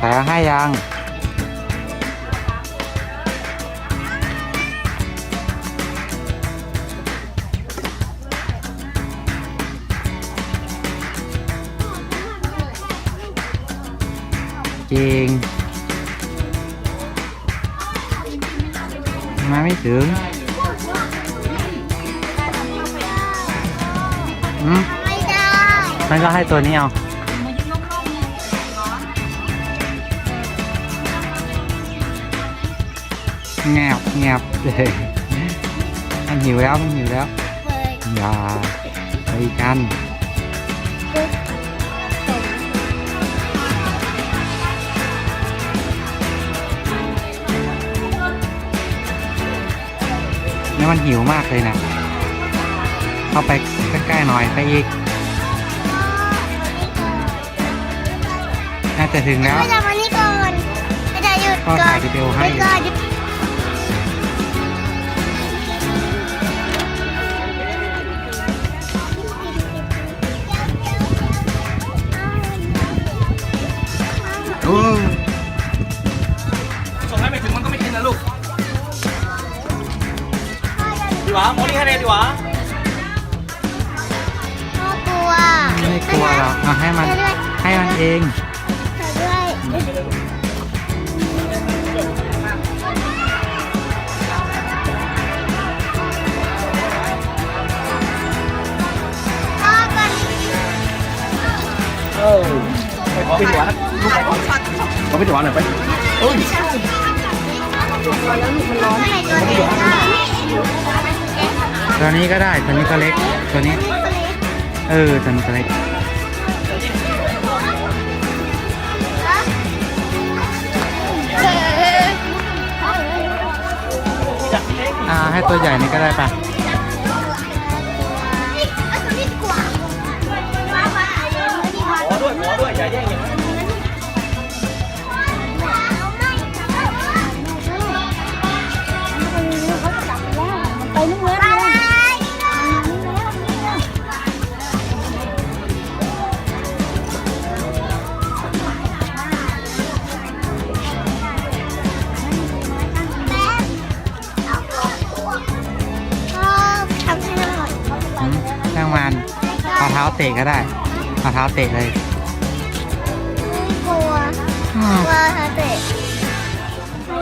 แต่ให้ยังจริงมาไม่ถึงไม่ได้มันก็ให้ตัวนี้เอา แงบแงบเลยมันหิวแล้วมันหิวแล้วเคยอย่าไปกันแล้วมันหิวมากเลยนะ เข้าไปใกล้ๆหน่อยไปอีก น่าจะถึงแล้วไม่จะมานี่ก่อนไม่จะหยุดก็ก่อถ่ายนวิดีโอให้ไม่ก่อน วะโมนี่ให้เลยดีหวะพ่อกลัวไม่กลัวหรอกเอาให้มันช่วยด้วยให้มันเองช่วยด้วยพ่อก่อนเออไปขอไปดีหวะลูกไปขอขอไปดีหวะหน่อยไปเอ้ยไม่ให้ตัวเองได้ ตัวนี้ก็ได้ตัวนี้ก็เล็กตัวนี้ เออตัวนี้ก็เล็กอ่าให้ตัวใหญ่นี่ก็ได้ปะางมันเอาเท้าเตะก็ได้เอาเท้าเตะเลย กลัวอืกมลัวเธอเตะ